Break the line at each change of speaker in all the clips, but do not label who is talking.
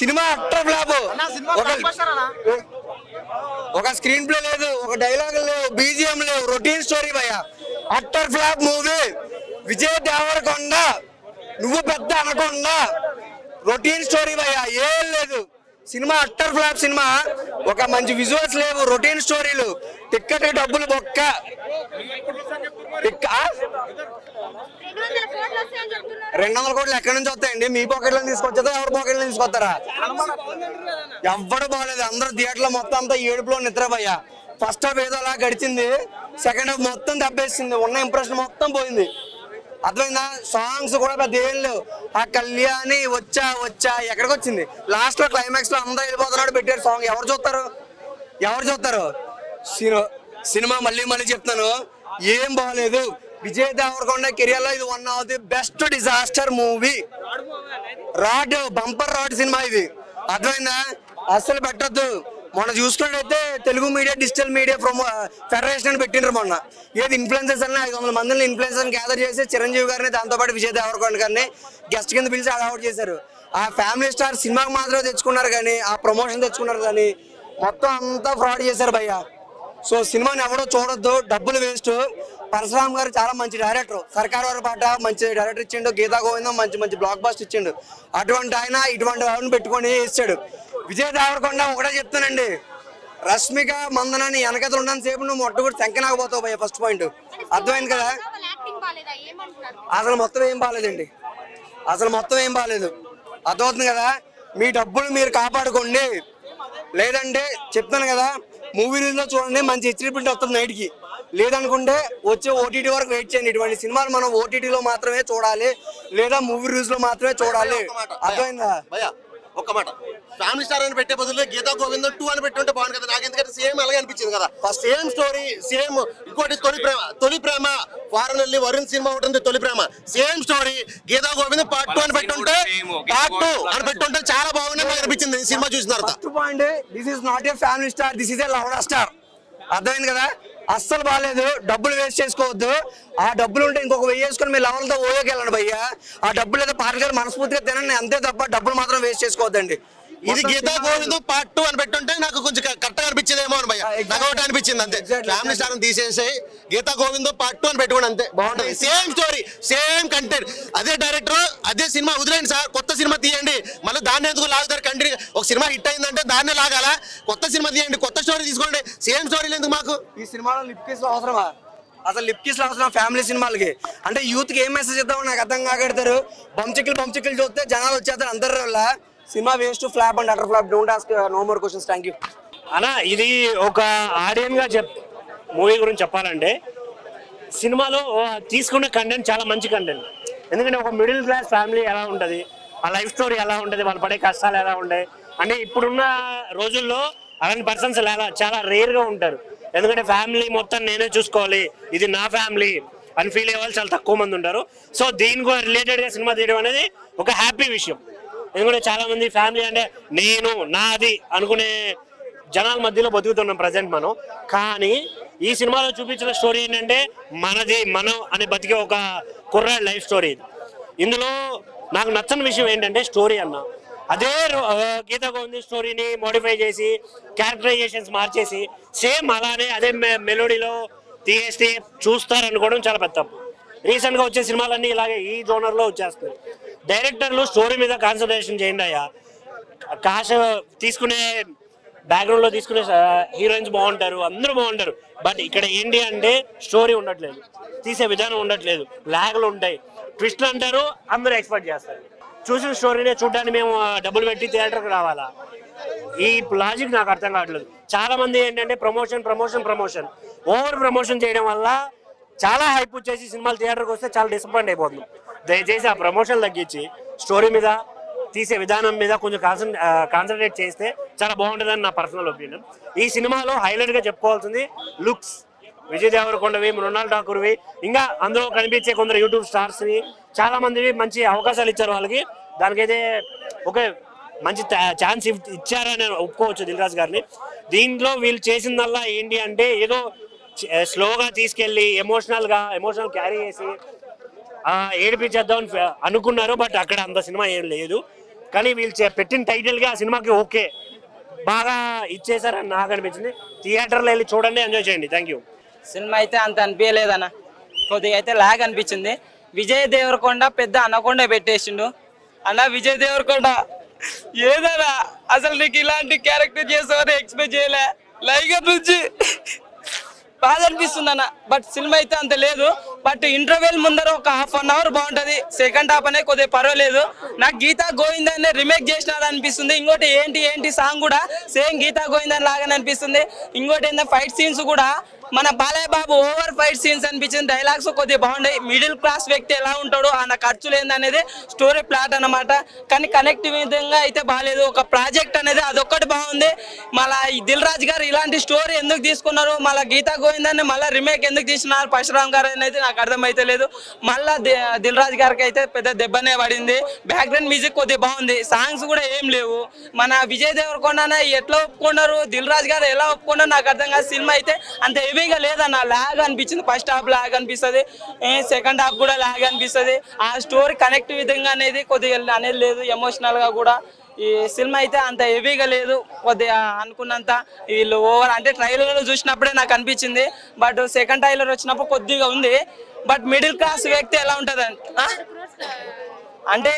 Cinema utter flop. ఒక screenplay లేదు ఒక డైలాగ్ లేవు బీజిఎం లేవు రొటీన్ స్టోరీ భయ utter flop movie Vijay Deverakonda నువ్వు పెద్ద అనకుండా. రొటీన్ స్టోరీ భయ ఏం లేదు. Cinema utter flop cinema. ఒక మంచి విజువల్స్ లేవు రొటీన్ స్టోరీలు టిక్కెట్ డబ్బులు బొక్క.
రెండు వందల కోట్లు
రెండు వందల కోట్లు ఎక్కడి నుంచి వస్తాయండి? మీ పాకెట్లో తీసుకొచ్చేదా? ఎవరి పాకెట్లో తీసుకొస్తారా? ఎవ్వడు బాగలేదు. అందరూ థియేటర్లో మొత్తం అంతా ఏడుపులో నిద్రపోయా. ఫస్ట్ హాఫ్ ఏదో అలా గడిచింది. సెకండ్ హాఫ్ మొత్తం దెబ్బేసింది. ఉన్న ఇంప్రెషన్ మొత్తం పోయింది. అర్థమైందా? సాంగ్స్ కూడా పెద్ద ఏం లేవు. ఆ కళ్యాణి వచ్చా వచ్చా ఎక్కడికి వచ్చింది? లాస్ట్లో క్లైమాక్స్లో అందరూ వెళ్ళిపోతున్నాడు పెట్టారు సాంగ్ ఎవరు చూస్తారు? ఎవరు చూస్తారు? సినిమా సినిమా మళ్ళీ మళ్ళీ చెప్తాను. ఏం బాగలేదు విజయ్ దేవరకొండ కెరియర్లో ఇది one of the best disaster movie rod bumper rod cinema ఇది. అర్థమైందా? అస్సలు పెట్టద్దు. మొన్న చూసుకున్నట్టయితే Telugu media digital media promo federation అని పెట్టిండ్రు మొన్న. ఏది ఇన్ఫ్లుయెన్సర్స్ అన్న ఐదు వందల మందిని ఇన్ఫ్లుయెన్సర్ని గ్యాదర్ చేసి చిరంజీవి గారిని దాంతోపాటు విజయ్ దేవరకొండ గారిని గెస్ట్ కింద పిలిచి అలౌట్ చేశారు. ఆ ఫ్యామిలీ స్టార్ సినిమాకి మాత్రమే తెచ్చుకున్నారు కానీ ఆ ప్రమోషన్ తెచ్చుకున్నారు కానీ మొత్తం అంతా ఫ్రాడ్ చేశారు భయ్య. సో సినిమాని ఎవడో చూడొద్దు డబ్బులు వేస్ట్ పరశురామ్ గారు చాలా మంచి డైరెక్టర్ సర్కార్ వారి పాట మంచి డైరెక్టర్ ఇచ్చిండు గీతా గోవిందం మంచి మంచి బ్లాక్ బాస్ట్ ఇచ్చిండు. అటువంటి ఆయన ఇటువంటి వాళ్ళని పెట్టుకొని ఇచ్చాడు విజయ్ దేవరకొండ ఒకటే చెప్తానండి. రష్మిక మందనని వెనకత ఉండని సేపు నువ్వు మొట్ట కూడా శంకనాకపోతావు భయ్య ఫస్ట్ పాయింట్ అర్థమైంది కదా? అసలు మొత్తం ఏం బాగాలేదండి అసలు మొత్తం ఏం బాగాలేదు అర్థమవుతుంది కదా? మీ డబ్బులు మీరు కాపాడుకోండి. లేదంటే చెప్తాను కదా మూవీ లో చూడండి మంచి హెచ్డీ వస్తుంది నైట్కి. లేదనుకుంటే వచ్చే ఓటీటీ వరకు వెయిట్ చేయండి. ఇటువంటి సినిమాలు మనం ఓటీటీలో మాత్రమే చూడాలి. లేదా మూవీ లో మాత్రమే చూడాలి. అర్థమైందా?
ఒక్క మాట. ఫ్యామిలీ స్టార్ అని పెట్టే బదులు గీతా గోవిందం టూ అని పెట్టుంటే బాగుంది కదా. నాకు ఎందుకంటే సేమ్ అలాగే అనిపించింది కదా. ఫస్ట్ సేమ్ స్టోరీ సేమ్ ఇంకోటి తొలి ప్రేమ తొలి ప్రేమ. ఫారెన్ వెళ్ళి వరుణ్ సినిమా ఉంటుంది Tholi Prema. Same story Geetha Govindam part two అని పెట్టుంటే పార్ట్ టూ అని పెట్టుంటే చాలా బాగుంది నాకు అనిపించింది ఈ సినిమా చూసిన తర్వాత.
Point this is not a family star this is a లవడా star అర్థమైంది కదా? అస్సలు బాగాలేదు. డబ్బులు వేస్ట్ చేసుకోవద్దు. ఆ డబ్బులు ఉంటే ఇంకొక వెయ్యి వేసుకొని మీ లెవెల్తో ఓయోకి వెళ్ళండి భయ్యా. ఆ డబ్బులు అయితే పార్టీ గారు మనస్ఫూర్తిగా తినండి. అంతే తప్ప డబ్బులు మాత్రం వేస్ట్ చేసుకోవద్దండి.
ఇది గీతా గోవిందం పార్ట్ టూ అని పెట్టుంటే నాకు కొంచెం కరెక్ట్గా అనిపించిందేమో అని భయ. నాకు ఒకటి అనిపించింది అంతే. ఫ్యామిలీ స్టార్ తీసేసి గీతా గోవిందం పార్ట్ టూ అని పెట్టుకోండి అంతే. బాగుంటుంది. సేమ్ స్టోరీ సేమ్ కంటెంట్ అదే డైరెక్టర్ అదే సినిమా వదిలేండి సార్. కొత్త సినిమా తీయండి. మళ్ళీ దాన్ని ఎందుకు లాగుతారు? కంటిన్యూ ఒక సినిమా హిట్ అయిందంటే దాన్నే లాగాల? కొత్త సినిమా తీయండి. కొత్త స్టోరీ తీసుకోండి. సేమ్ స్టోరీలు ఎందుకు మాకు?
ఈ సినిమాలో లిప్ కిస్ అవసరమా? అసలు లిప్ కిస్ అవసరం ఫ్యామిలీ సినిమాలకి. అంటే యూత్కి ఏం మెసేజ్ ఇద్దామో నాకు అర్థం కాకెడతారు బంచికలు బంచికలు చూస్తే జనాలు వచ్చేస్తారు అందరి వల్ల. Cinema waste flop and utter flop. Don't ask no more questions thank you
అనా ఇది ఒక ఆడియన్గా చెప్ మూవీ గురించి చెప్పాలంటే సినిమాలో తీసుకున్న కంటెంట్ చాలా మంచి కంటెంట్ ఎందుకంటే ఒక మిడిల్ క్లాస్ ఫ్యామిలీ ఎలా ఉంటుంది? ఆ లైఫ్ స్టోరీ ఎలా ఉంటుంది? వాళ్ళు పడే కష్టాలు ఎలా ఉంటాయి అంటే ఇప్పుడున్న రోజుల్లో అలాంటి పర్సన్స్ ఎలా చాలా రేర్గా ఉంటారు. ఎందుకంటే ఫ్యామిలీ మొత్తం నేనే చూసుకోవాలి. ఇది నా ఫ్యామిలీ అని ఫీల్ అయ్యే వాళ్ళు చాలా తక్కువ మంది ఉంటారు. సో దీనికి రిలేటెడ్గా సినిమా తీయడం అనేది ఒక హ్యాపీ విషయం. ఎందుకంటే చాలా మంది ఫ్యామిలీ అంటే నేను నాది అనుకునే జనాల మధ్యలో బతుకుతున్నాం ప్రజెంట్ మనం. కానీ ఈ సినిమాలో చూపించిన స్టోరీ ఏంటంటే మనది మనం అని బతికే ఒక కుర్ర లైఫ్ స్టోరీ ఇది. ఇందులో నాకు నచ్చని విషయం ఏంటంటే స్టోరీ అన్న. అదే రో- గీతా గోవింద స్టోరీని మోడిఫై చేసి క్యారెక్టరైజేషన్స్ మార్చేసి సేమ్ అలానే అదే మె- మెలోడీలో తీసేస్తే చూస్తారనుకోవడం చాలా పెద్ద తప్పు. రీసెంట్గా వచ్చే సినిమాలన్నీ ఇలాగే ఈ జోనర్లో వచ్చేస్తున్నాయి. డైరెక్టర్లు స్టోరీ మీద కాన్సన్ట్రేషన్ చేయండి అయ్యా. కాశ తీసుకునే బ్యాక్గ్రౌండ్లో తీసుకునే హీరోయిన్స్ బాగుంటారు అందరూ బాగుంటారు. బట్ ఇక్కడ ఏంటి అంటే స్టోరీ ఉండట్లేదు. తీసే విధానం ఉండట్లేదు. లాగ్లు ఉంటాయి. ట్విస్ట్లు అంటారు అందరూ ఎక్స్పెక్ట్ చేస్తారు. చూసిన స్టోరీనే చూడడానికి మేము డబ్బులు పెట్టి థియేటర్కి రావాలా? ఈ లాజిక్ నాకు అర్థం కావట్లేదు. చాలా మంది ఏంటంటే promotion promotion promotion over promotion చేయడం వల్ల చాలా హైప్ వచ్చేసి సినిమాలు థియేటర్కి వస్తే చాలా డిసప్పాయింట్ అయిపోతుంది. దయచేసి ఆ ప్రమోషన్ తగ్గించి స్టోరీ మీద తీసే విధానం మీద కొంచెం కాన్సన్ కాన్సన్ట్రేట్ చేస్తే చాలా బాగుంటుందని నా పర్సనల్ ఒపీనియన్ ఈ సినిమాలో హైలైట్గా చెప్పుకోవాల్సింది లుక్స్ విజయ్ దేవరకొండవి మృణాల్ ఠాకూర్వి ఇంకా అందులో కనిపించే కొందరు యూట్యూబ్ స్టార్స్వి చాలా మందివి మంచి అవకాశాలు ఇచ్చారు వాళ్ళకి. దానికైతే ఒక మంచి ఛాన్స్ ఇచ్చారని ఒప్పుకోవచ్చు దిల్రాజు గారిని. దీంట్లో వీళ్ళు చేసిందల్లా ఏంటి అంటే ఏదో స్లోగా తీసుకెళ్ళి ఎమోషనల్గా ఎమోషనల్ క్యారీ చేసి ఏడిపించేద్దాం అని అనుకున్నారు బట్ అక్కడ అంత సినిమా ఏం లేదు. కానీ వీళ్ళు చే- పెట్టిన టైటిల్గా ఆ సినిమాకి ఓకే. బాగా ఇచ్చేసారని నాకు అనిపించింది. థియేటర్లో వెళ్ళి చూడండి ఎంజాయ్ చేయండి. థ్యాంక్ యూ
సినిమా అయితే అంత అనిపించలేదన్న. కొద్దిగా అయితే లాగ్ అనిపించింది. విజయ్ దేవరకొండ పెద్ద అనకొండ పెట్టేసిండు. అన్న విజయ్ దేవరకొండ ఏదన్నా? అసలు నీకు ఇలాంటి క్యారెక్టర్ చేస్తావని ఎక్స్పెక్ట్ చేయలే. లైగర్ నుంచి. బాధ అనిపిస్తుంది అన్న. బట్ సినిమా అయితే అంత లేదు. బట్ ఇంటర్వెల్ ముందర ఒక హాఫ్ అన్ అవర్ బాగుంటది. సెకండ్ హాఫ్ అనే కొద్దిగా పర్వాలేదు. నాకు గీతా గోవిందాన్ని రిమేక్ చేసినారు అనిపిస్తుంది. ఇంకోటి ఏంటి ఏంటి సాంగ్ కూడా సేమ్ గీతా గోవిందన్ లాగానే అనిపిస్తుంది. ఇంకోటి ఏంటంటే ఫైట్ సీన్స్ కూడా మన Balayya Babu over fight scenes అనిపించింది డైలాగ్స్ కొద్దిగా బాగున్నాయి మిడిల్ క్లాస్ వ్యక్తి ఎలా ఉంటాడో ఆయన ఖర్చులు ఏందనేది స్టోరీ ప్లాట్ అనమాట కానీ కనెక్ట్ విధంగా అయితే బాగాలేదు ఒక ప్రాజెక్ట్ అనేది అదొక్కటి బాగుంది. మళ్ళీ ఈ దిల్ రాజు గారు ఇలాంటి స్టోరీ ఎందుకు తీసుకున్నారు మళ్ళీ గీతా గోవిందాన్ని మళ్ళీ రిమేక్ ఎందుకు తీసినారు పరశురామ్ గారు అనేది నాకు అర్థమైతే లేదు. మళ్ళీ దిల్ రాజు గారికి అయితే పెద్ద దెబ్బనే పడింది. బ్యాక్గ్రౌండ్ మ్యూజిక్ కొద్దిగా బాగుంది. సాంగ్స్ కూడా ఏం లేవు. మన విజయ్ దేవరకొండ ఎట్లా ఒప్పుకున్నారు దిల్ రాజు గారు ఎలా ఒప్పుకున్నారు నాకు అర్థం కాదు. సినిమా అయితే అంత హెవీ హెవీగా లేదన్న లాగ్ అనిపించింది ఫస్ట్ హాఫ్ లాగ్ అనిపిస్తుంది. సెకండ్ హాఫ్ కూడా లాగ్ అనిపిస్తుంది. ఆ స్టోరీ కనెక్ట్ విధంగా అనేది కొద్దిగా అనేది లేదు ఎమోషనల్గా కూడా. ఈ సినిమా అయితే అంత హెవీగా లేదు కొద్దిగా అనుకున్నంత. వీళ్ళు ఓవర్ అంటే ట్రైలర్లో చూసినప్పుడే నాకు అనిపించింది. బట్ సెకండ్ ట్రైలర్ వచ్చినప్పుడు కొద్దిగా ఉంది. బట్ మిడిల్ క్లాస్ వ్యక్తి ఎలా ఉంటుంది అంటే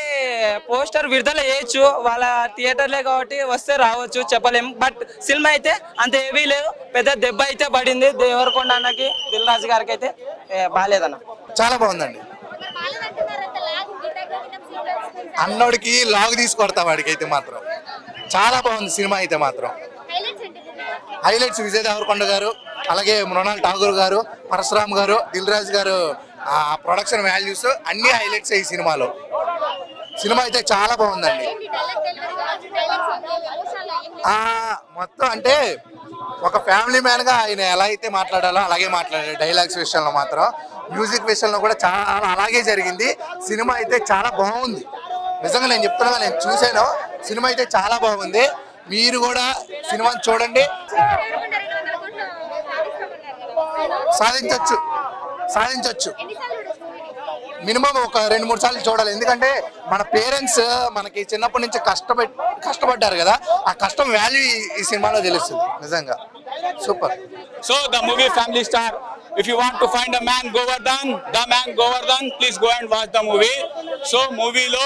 పోస్టర్ విడుదల చేయొచ్చు వాళ్ళ థియేటర్లే కాబట్టి వస్తే రావచ్చు చెప్పలేము బట్ సినిమా అయితే అంత ఏవీ లేవు. పెద్ద దెబ్బ అయితే పడింది దేవరకొండ అన్నకి దిల్ రాజు గారికి అయితే బాగాలేదన్న
చాలా బాగుందండి.
లాగ్
అన్నోడికి లాగ్ తీసుకొడతా వాడికి అయితే మాత్రం. చాలా బాగుంది సినిమా అయితే మాత్రం.
హైలైట్స్
విజయ్ దేవరకొండ గారు అలాగే మృణాల్ ఠాగూర్ గారు పరశురామ్ గారు దిల్రాజు గారు ఆ ప్రొడక్షన్ వాల్యూస్ అన్ని హైలైట్స్ ఈ సినిమాలో. సినిమా అయితే చాలా బాగుందండి. మొత్తం అంటే ఒక ఫ్యామిలీ మ్యాన్గా ఆయన ఎలా అయితే మాట్లాడాలో అలాగే మాట్లాడారు డైలాగ్స్ విషయంలో మాత్రం. మ్యూజిక్ విషయంలో కూడా చాలా అలాగే జరిగింది. సినిమా అయితే చాలా బాగుంది. నిజంగా నేను చెప్తున్నా నేను చూశాను. సినిమా అయితే చాలా బాగుంది. మీరు కూడా సినిమాని చూడండి. సాధించవచ్చు సాధించవచ్చు మినిమం ఒక రెండు మూడు సార్లు చూడాలి. ఎందుకంటే మన పేరెంట్స్ మనకి చిన్నప్పటి నుంచి కష్టపడి కష్టపడ్డారు కదా ఆ కష్టం వాల్యూ ఈ సినిమాలో తెలుస్తుంది నిజంగా. Super
So the movie Family Star. If you want to find a man Govardhan, the man Govardhan, please go and watch the movie. So movie లో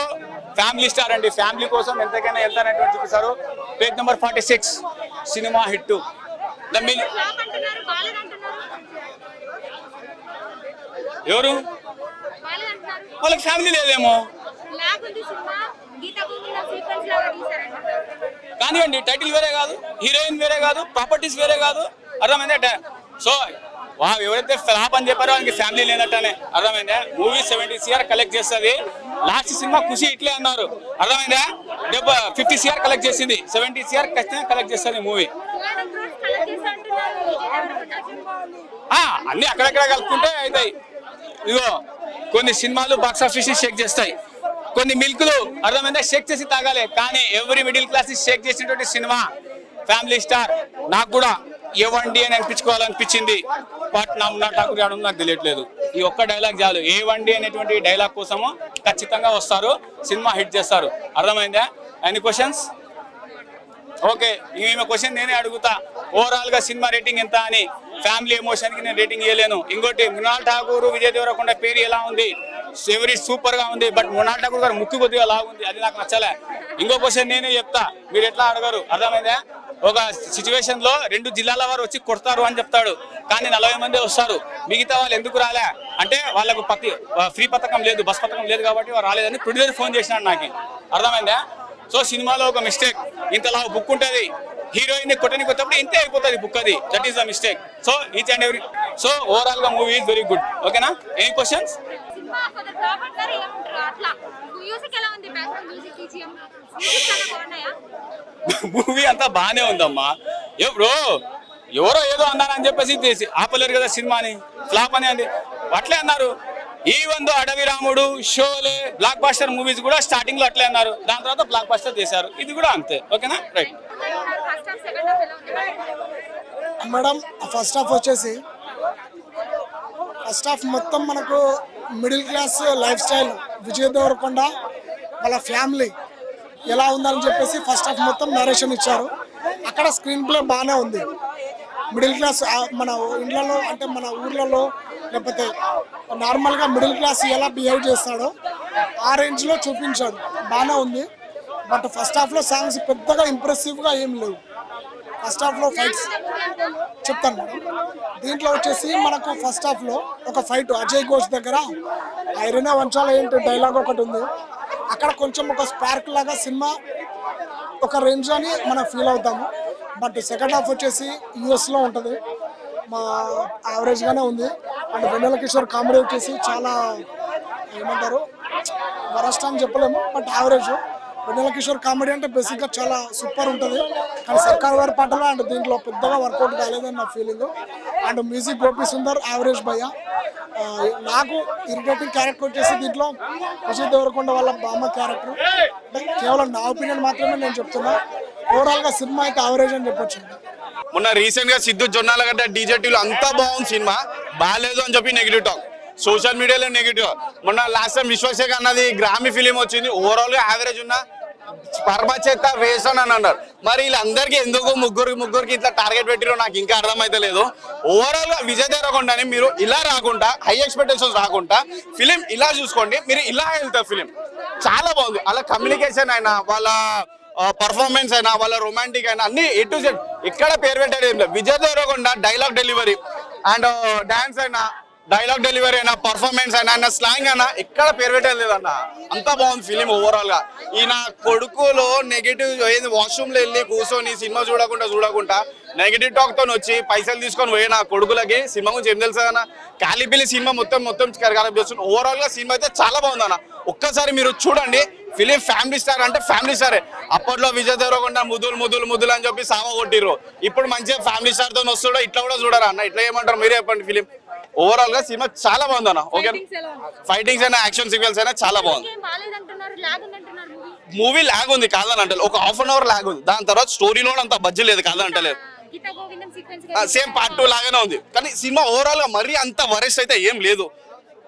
ఫ్యామిలీ స్టార్ అండి. ఫ్యామిలీ కోసం ఎంతకైనా వెళ్తారనేటువంటి చూపిస్తారు page number forty six cinema hit the mill ఎవరు? వాళ్ళకి family లేదేమో? కానివ్వండి టైటిల్ వేరే కాదు హీరోయిన్ వేరే కాదు ప్రాపర్టీస్ వేరే కాదు అర్థమైందే సో వా ఎవరైతే ఫ్లాప్ అని చెప్పారో వాళ్ళకి ఫ్యామిలీ లేనట్టనే అర్థమైందా? మూవీ సెవెంటీ సిఆర్ కలెక్ట్ చేస్తుంది. లాస్ట్ సినిమా ఖుషి ఇట్లే అన్నారు. అర్థమైందా? డెబ్బై ఫిఫ్టీ సిఆర్ కలెక్ట్ చేసింది. సెవెంటీ సిఆర్ ఖచ్చితంగా కలెక్ట్ చేస్తుంది మూవీ అన్ని అక్కడక్కడ కలుపుకుంటే అవుతాయి ఇదిగో కొన్ని సినిమాలు బాక్స్ ఆఫీస్ షేక్ చేస్తాయి. కొన్ని మిల్క్లు అర్థమైందా షేక్ చేసి తాగాలి. కానీ ఎవరి మిడిల్ క్లాస్ షేక్ చేసినటువంటి సినిమా ఫ్యామిలీ స్టార్ నాకు కూడా ఏవండి అని అనిపించుకోవాలనిపించింది. బట్ నమ్నా నా ఠాకూర్ గారు నాకు తెలియట్లేదు. ఈ ఒక్క డైలాగ్ చాలు. ఏ అనేటువంటి డైలాగ్ కోసము ఖచ్చితంగా వస్తారు. సినిమా హిట్ చేస్తారు. అర్థమైందా? ఎనీ క్వశ్చన్స్ ఓకే ఈమె క్వశ్చన్ నేనే అడుగుతా. ఓవరాల్గా సినిమా రేటింగ్ ఎంత అని ఫ్యామిలీ ఎమోషన్కి నేను రేటింగ్ ఇవ్వలేను ఇంకోటి మృణాల్ ఠాకూర్ విజయ్ దేవరకొండ పేరు ఎలా ఉంది? ఎవరి సూపర్గా ఉంది బట్ మృణాల్ ఠాకూర్ గారు ముక్కు కొద్దిగా లాగుంది అది నాకు నచ్చలే. ఇంకో క్వశ్చన్ నేనే చెప్తా. మీరు ఎట్లా అడగరు? అర్థమైందా? ఒక సిచ్యువేషన్లో రెండు జిల్లాల వారు వచ్చి కొడతారు అని చెప్తాడు. కానీ నలభై మంది వస్తారు. మిగతా వాళ్ళు ఎందుకు రాలే? అంటే వాళ్ళకు పతి ఫ్రీ పథకం లేదు బస్ పథకం లేదు కాబట్టి వారు రాలేదని ప్రొడ్యూసర్ ఫోన్ చేసినాడు నాకు. అర్థమైందా? సో సినిమాలో ఒక మిస్టేక్. ఇంతలా బుక్ ఉంటుంది. హీరోయిన్ కొట్టడానికి వచ్చినప్పుడు ఇంతే అయిపోతుంది బుక్ అది. That is the mistake so each and every so ఓవరాల్గా మూవీ ఈజ్ వెరీ గుడ్ ఓకేనా ఎనీ క్వశ్చన్స్ మూవీ అంతా బాగానే ఉందమ్మా. ఎవరో ఎవరో ఏదో అన్నారని చెప్పేసి ఆపలేరు కదా సినిమాని. ఫ్లాప్ అని అంది. అట్లే అన్నారు. ఈ వందు Adavi Ramudu Sholay blockbuster movies కూడా స్టార్టింగ్లో అట్లే అన్నారు. దాని తర్వాత బ్లాక్ బాస్టర్ చేశారు ఇది కూడా అంతే. ఓకేనా? రైట్
మేడం ఫస్ట్ హాఫ్ వచ్చేసి ఫస్ట్ హాఫ్ మొత్తం మనకు middle class lifestyle Vijay Deverakonda వాళ్ళ ఫ్యామిలీ ఎలా ఉందని చెప్పేసి ఫస్ట్ హాఫ్ మొత్తం నరేషన్ ఇచ్చారు. అక్కడ స్క్రీన్ ప్లే బాగానే ఉంది మిడిల్ క్లాస్ మన ఇండ్లలో అంటే మన ఊర్లలో లేకపోతే నార్మల్గా మిడిల్ క్లాస్ ఎలా బిహేవ్ చేస్తాడో ఆ రేంజ్లో చూపించాడు. బాగానే ఉంది. బట్ ఫస్ట్ హాఫ్లో సాంగ్స్ పెద్దగా ఇంప్రెసివ్గా ఏం లేవు. ఫస్ట్ హాఫ్లో ఫైట్స్ చెప్తాను మేడం. దీంట్లో వచ్చేసి మనకు ఫస్ట్ హాఫ్లో ఒక ఫైట్ అజయ్ ఘోష్ దగ్గర ఐరనే వంచాల ఏంటి డైలాగ్ ఒకటి ఉంది. అక్కడ కొంచెం ఒక స్పార్క్ లాగా సినిమా ఒక రేంజ్ అని మనం ఫీల్ అవుతాము. బట్ సెకండ్ హాఫ్ వచ్చేసి యూఎస్లో ఉంటుంది. మా యావరేజ్గానే ఉంది. అండ్ వెన్నెల కిషోర్ కామెడీ వచ్చేసి చాలా ఏమంటారు వరస్ట్ అని చెప్పలేము but average Vennela Kishore comedy అంటే బేసిక్గా చాలా సూపర్ ఉంటుంది. కానీ సర్కార్ వారి పాటలు అండ్ దీంట్లో పెద్దగా వర్కౌట్ కాలేదని నా feeling and music Gopi Sundar average భయ్య. నాకు ఇరిటేటింగ్ క్యారెక్టర్ వచ్చేసి దీంట్లో విజయ్ దేవరకొండ వాళ్ళ బామ్మ క్యారెక్టర్ అంటే కేవలం నా ఒపీనియన్ మాత్రమే నేను చెప్తున్నా. ఓవరాల్గా సినిమా అయితే యావరేజ్ అని చెప్పొచ్చు.
మొన్న రీసెంట్గా సిద్ధు జొన్నాలగడ్డ డీజే టీవీలో అంతా బాగుంది సినిమా. బాగాలేదు అని చెప్పి నెగిటివ్ టాక్ సోషల్ మీడియాలో నెగిటివ్ మొన్న లాస్ట్ టైం విశ్వశేఖ అన్నది గ్రామీ ఫిలిం వచ్చింది. ఓవరాల్గా యావరేజ్ ఉన్న పర్మచేత వేసన్ అని అన్నారు. మరి వీళ్ళందరికీ ఎందుకు ముగ్గురు ముగ్గురికి ఇట్లా టార్గెట్ పెట్టిరో నాకు ఇంకా అర్థమైతే లేదు. ఓవరాల్గా విజయ్ దేవరకొండని మీరు ఇలా రాకుండా హై ఎక్స్పెక్టేషన్స్ రాకుండా ఫిలిం ఇలా చూసుకోండి. మీరు ఇలా వెళ్తారు ఫిలిం చాలా బాగుంది. అలా కమ్యూనికేషన్ అయినా వాళ్ళ పర్ఫార్మెన్స్ అయినా వాళ్ళ రొమాంటిక్ అయినా అన్ని ఎ టు జెడ్ ఎక్కడ పేరు పెట్టాడు ఏం లేదు. Vijay Deverakonda dialogue delivery and dance అయినా డైలాగ్ డెలివరీ అయినా పర్ఫార్మెన్స్ అయినా ఆయన స్లాంగ్ అయినా ఎక్కడ పేరు పెట్టేది లేదన్న. అంతా బాగుంది ఫిలిం ఓవరాల్గా. ఈయన కొడుకులో నెగిటివ్ ఏంది వాష్రూమ్లో వెళ్ళి కూర్చొని సినిమా చూడకుండా చూడకుండా నెగిటివ్ టాక్తో వచ్చి పైసలు తీసుకొని పోయిన కొడుకులకి సినిమా గురించి ఏం తెలుసు అన్న? కాలిపిల్లి సినిమా మొత్తం మొత్తం ఖరాబ్ చేస్తుంది ఓవరాల్గా సినిమా అయితే చాలా బాగుంది అన్న ఒక్కసారి మీరు చూడండి ఫిలిం ఫ్యామిలీ స్టార్ అంటే ఫ్యామిలీ స్టారే. అప్పట్లో విజయ్ దేవరకొండ ముదులు ముదులు ముదులు అని చెప్పి సామ కొట్టిర్రు. ఇప్పుడు మంచిగా ఫ్యామిలీ స్టార్తో వస్తాడో ఇట్లా కూడా చూడరా అన్న ఇట్లా ఏమంటారు మీరే చెప్పండి ఫిలిం. ఓవరాల్గా సినిమా చాలా బాగుంది అన్న ఓకే? ఫైటింగ్స్ అయినా యాక్షన్ సీక్వెన్స్ అయినా చాలా బాగుంది.
మూవీ
లాగ్ ఉంది కాదని అంటే ఒక హాఫ్ అన్ అవర్ లాగ్ ఉంది. దాని తర్వాత స్టోరీలో అంత బజ్జి లేదు కాదని అంటలేదు. సేమ్ పార్ట్ టూ లాగానే ఉంది. కానీ సినిమా ఓవరాల్గా మరీ అంత వరెస్ట్ అయితే ఏం లేదు.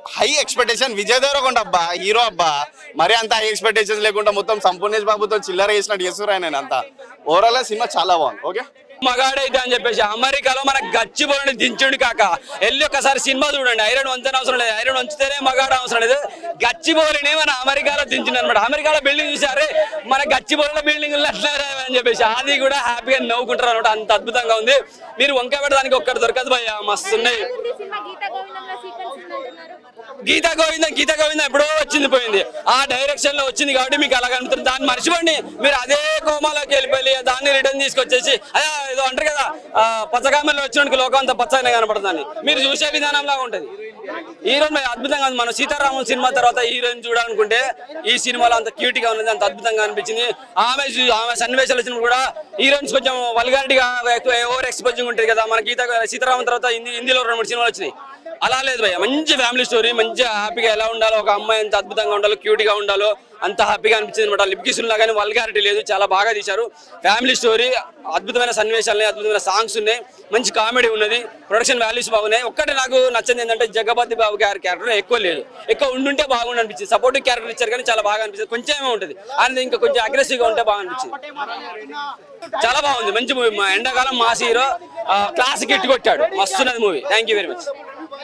హై ఎక్స్పెక్టేషన్ విజయ్ దేవరకొండ అబ్బా హీరో అబ్బా. మరీ అంత హై ఎక్స్పెక్టేషన్స్ లేకుండా మొత్తం సంపూర్ణేష్ బాబుతో చిల్లర చేసినట్టు చేస్తున్నారు ఆయన అంతా. ఓవరాల్ సినిమా చాలా బాగుంది ఓకే?
మగాడైతే అని చెప్పేసి అమెరికాలో మన గచ్చిబోలని దించుండు కాక. వెళ్ళి ఒకసారి సినిమా చూడండి ఐరన్ వంచని అవసరం లేదు. ఐరన్ వంచితేనే మగాడ అవసరం లేదు. గచ్చిబోలిని మన అమెరికాలో దించింది అనమాట అమెరికాలో బిల్డింగ్ చూసారే మన గచ్చిబోలిలో బిల్డింగ్ అట్లా అని చెప్పేసి అది కూడా హ్యాపీగా నవ్వుకుంటారు అనమాట అంత అద్భుతంగా ఉంది. మీరు వంకాయ పెట్టడానికి ఒక్కటి దొరకదు భయ్య మస్తు ఉన్నాయి.
సినిమా గీతా
గోవిందం గీతా గోవిందం ఎప్పుడో వచ్చింది పోయింది. ఆ డైరెక్షన్లో వచ్చింది కాబట్టి మీకు అలా కనిపిస్తుంది. దాన్ని మర్చిపోండి. మీరు అదే కోమాలోకి వెళ్ళిపోయి దాన్ని రిటర్న్ తీసుకొచ్చేసి అదే ఏదో అంటారు కదా ఆ, వచ్చినట్టు లోకం అంతా పచ్చగా కనపడుతుంది. మీరు చూసే విధానంలా ఉంటుంది. హీరోయిన్ మరి అద్భుతంగా ఉంది. మన సీతారామన్ సినిమా తర్వాత హీరోయిన్ చూడాలనుకుంటే ఈ సినిమాలో అంత క్యూట్గా ఉన్నది అంత అద్భుతంగా అనిపించింది. ఆమె ఆమె సన్నివేశాలు వచ్చినప్పుడు కూడా హీరోయిన్స్ కొంచెం వల్గారిటీగా ఓవర్ ఎక్స్పోజింగ్ ఉంటుంది కదా. మన గీత సీతారామం తర్వాత హిందీ హిందీలో రెండు మూడు సినిమాలు వచ్చినాయి. అలా లేదు భయ్య. మంచి ఫ్యామిలీ స్టోరీ మంచి హ్యాపీగా ఎలా ఉండాలో ఒక అమ్మాయి ఎంత అద్భుతంగా ఉండాలో క్యూట్గా ఉండాలో అంత హ్యాపీగా అనిపించింది అనమాట. లిప్ కానీ వల్గారిటీ లేదు చాలా బాగా తీశారు. ఫ్యామిలీ స్టోరీ అద్భుతమైన సన్నివేశాలు అద్భుతమైన సాంగ్స్ ఉన్నాయి. మంచి కామెడీ ఉన్నది. ప్రొడక్షన్ వాల్యూస్ బాగున్నాయి. ఒక్కటి నాకు నచ్చింది ఏంటంటే జగపతి బాబు గారి క్యారెక్టర్ ఎక్కువ లేదు. ఎక్కువ ఉండుంటే బాగుండి అనిపించింది. సపోర్టివ్ క్యారెక్టర్ ఇచ్చారు కానీ చాలా బాగా అనిపించింది. కొంచెమే ఉంటుంది. ఆయన ఇంకా కొంచెం అగ్రెసివ్గా ఉంటే బాగా అనిపించింది. చాలా బాగుంది. మంచి మూవీ మా ఎండాకాలం మాస్ హీరో క్లాస్ కిట్ మస్తున్నది movie thank you very much